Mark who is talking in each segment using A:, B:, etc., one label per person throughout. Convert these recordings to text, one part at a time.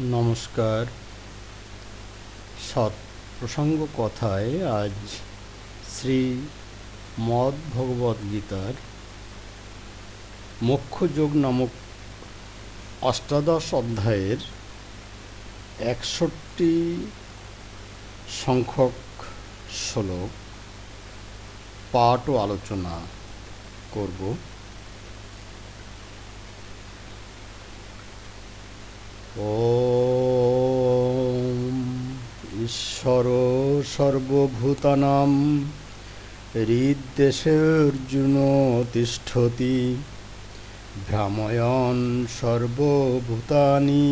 A: নমস্কার। সৎ প্রসঙ্গ কথায় আজ শ্রী মদ ভগবদ গীতার মোক্ষযোগ নামক অষ্টাদশ অধ্যায়ের একষট্টি সংখ্যক শ্লোক পাঠ ও আলোচনা করব। ঈশ্বর সর্বভূতানাং হৃদ্দেশেऽর্জুন তিষ্ঠতি ভ্রাময়ন সর্বভূতানি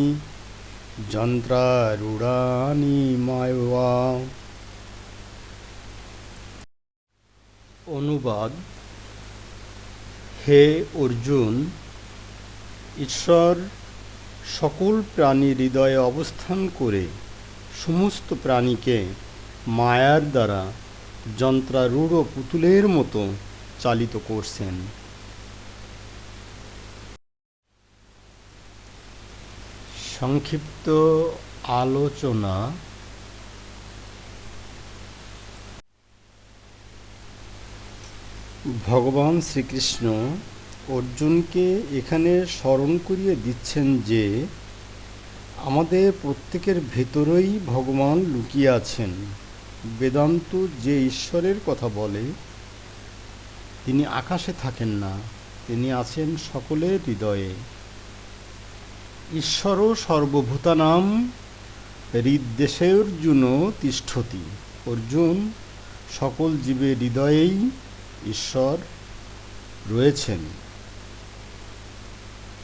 A: যন্ত্রারূঢ়ানি মায়া অনুবাদ হে অর্জুন ঈশ্বর সকল প্রাণী হৃদয়ে অবস্থান করে সমস্ত প্রাণীকে মায়ার দ্বারা যন্ত্রারূঢ় পুতুলের মতো চালিত করছেন। সংক্ষিপ্ত আলোচনা। ভগবান শ্রীকৃষ্ণ অর্জুনকে এখানে স্মরণ করিয়ে দিচ্ছেন যে, আমাদের প্রত্যেকের ভেতরেই ভগবান লুকিয়ে আছেন। বেদান্ত যে ঈশ্বরের কথা বলে, তিনি আকাশে থাকেন না, তিনি আছেন সকলের হৃদয়ে। ঈশ্বরও সর্বভূতানাম হৃদ্দেশে অর্জুন তিষ্ঠতি। অর্জুন, সকল জীবের হৃদয়েই ঈশ্বর রয়েছেন।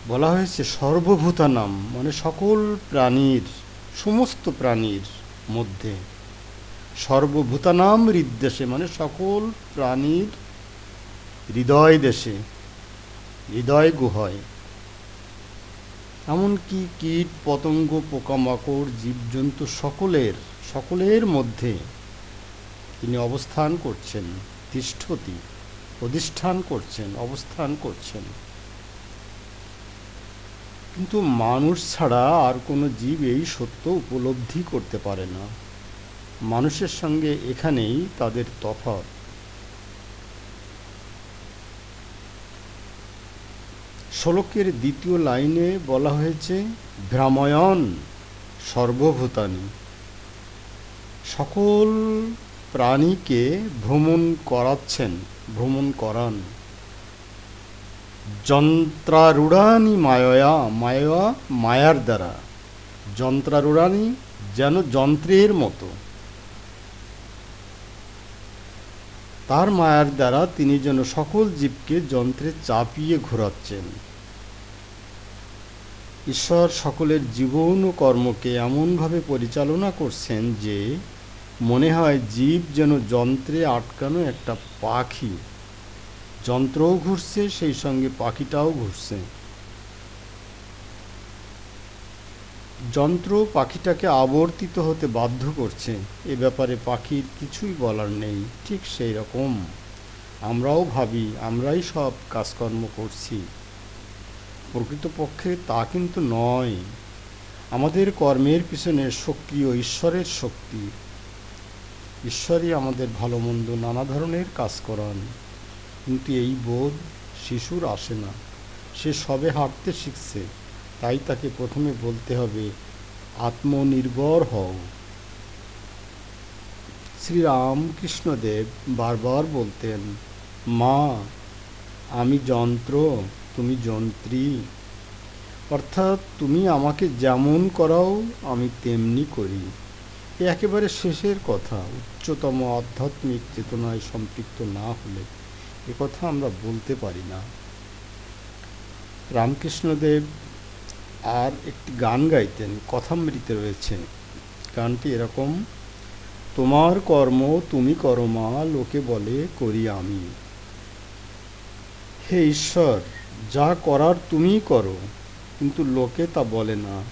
A: বলা হয়েছে সর্বভূতানাম মানে সকল প্রাণীর, সমস্ত প্রাণীর মধ্যে। সর্বভূতানাম হৃদ্দেশে মানে সকল প্রাণীর হৃদয় দেশে, হৃদয় গুহয়। এমনকি কীট, পতঙ্গ, পোকামাকড়, জীবজন্তু সকলের সকলের মধ্যে তিনি অবস্থান করছেন, তিষ্ঠতি, অধিষ্ঠান করছেন, অবস্থান করছেন। কিন্তু মানুষ ছাড়া আর কোনো জীব এই সত্য উপলব্ধি করতে পারে না। মানুষের সঙ্গে এখানেই তাদের তফাৎ। শ্লোকের দ্বিতীয় লাইনে বলা হয়েছে, ভ্রাময়ন সর্বভূতানি। সকল প্রাণীকে ভ্রমণ করাচ্ছেন, ভ্রমণ করান। যন্ত্রারূঢ়ানি মায়া মায়া মায়ার দ্বারা যন্ত্রারূঢ়ানি যেন যন্ত্রের মতো। তার মায়ার দ্বারা তিনি যেন সকল জীবকে যন্ত্রে চাপিয়ে ঘোরাচ্ছেন। ঈশ্বর সকলের জীবন ও কর্মকে এমনভাবে পরিচালনা করছেন যে, মনে হয় জীব যেন যন্ত্রে আটকানো একটা পাখি। যন্ত্রও ঘুরছে, সেই সঙ্গে পাখিটাও ঘুরছে। যন্ত্র পাখিটাকে আবর্তিত হতে বাধ্য করছে। এ ব্যাপারে পাখির কিছুই বলার নেই, ঠিক সেই রকম। আমরাও ভাবি, আমরাই সব কাজকর্ম করছি। প্রকৃতপক্ষে তা কিন্তু নয়। আমাদের কর্মের পিছনে সক্রিয় ঈশ্বরের শক্তি। ঈশ্বরই আমাদের ভালো মন্দ নানা ধরনের কাজ করান। কিন্তু এই বোধ শিশুর আসে না। সে সবে হাঁটতে শিখছে। তাই তাকে প্রথমে বলতে হবে, আত্মনির্ভর হও। শ্রীরামকৃষ্ণদেব বারবার বলতেন, মা, আমি যন্ত্র, তুমি যন্ত্রী। অর্থাৎ তুমি আমাকে যেমন করাও, আমি তেমনি করি। এ একেবারে শেষের কথা। উচ্চতম আধ্যাত্মিক চেতনায় সম্পৃক্ত না হলে কথা আমরা বলতে পারি না। রামকৃষ্ণদেব আর একটি গান গাইতেন, কথামৃতে রয়েছে গানটি এরকম, তোমার কর্ম তুমি করো মা, লোকে বলে করি আমি। হে ঈশ্বর, যা করার তুমিই করো, কিন্তু লোকে তা বলে না।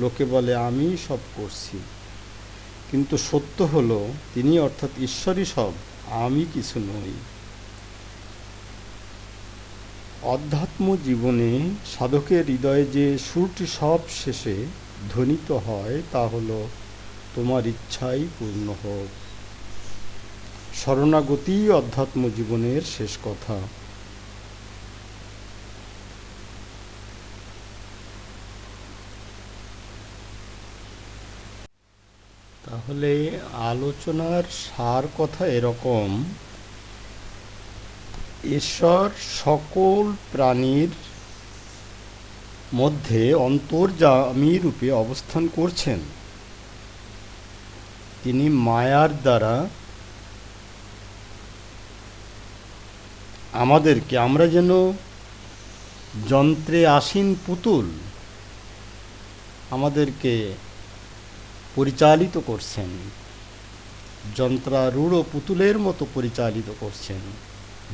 A: লোকে বলে, আমি সব করছি। কিন্তু সত্য হলো, তিনি অর্থাৎ ঈশ্বরই সব, আমি কিছু নই। অধ্যাত্ম জীবনে সাধকের হৃদয়ে যে সুরটি সব শেষে ধ্বনিত হয়, তা হলো, তোমার ইচ্ছাই পূর্ণ হোক। শরণাগতি অধ্যাত্ম জীবনের শেষ কথা। তাহলে আলোচনার সার কথা এরকম ঈশ্বর সকল প্রাণীর মধ্যে অন্তর্যামী রূপে অবস্থান করছেন। তিনি মায়ার দ্বারা আমাদেরকে, আমরা যেন যন্ত্রে আসীন পুতুল আমাদেরকে পরিচালিত করছেন, যন্ত্রারূঢ় পুতুলের মতো পরিচালিত করছেন।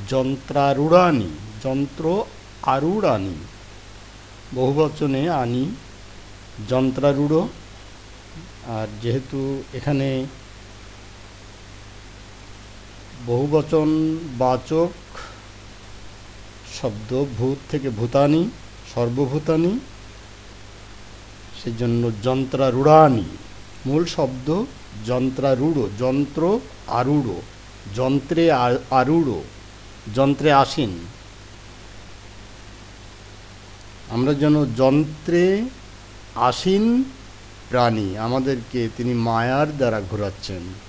A: যন্ত্রারূঢ়ানি যন্ত্র আরূঢ়ানি বহুবচনে আনি, যন্ত্রারূঢ়। আর যেহেতু এখানে বহুবচন বাচক শব্দ ভূত থেকে ভূতানি, সর্বভূতানি, সেজন্য যন্ত্রারূঢ়ানি মূল শব্দ যন্ত্রারূঢ়, যন্ত্র আরূঢ়, যন্ত্রে আ- আরূঢ়। যন্ত্রে আসীন। আমরা যেন যন্ত্রে আসীন প্রাণী আমাদেরকে তিনি মায়ার দ্বারা ঘোরাচ্ছেন।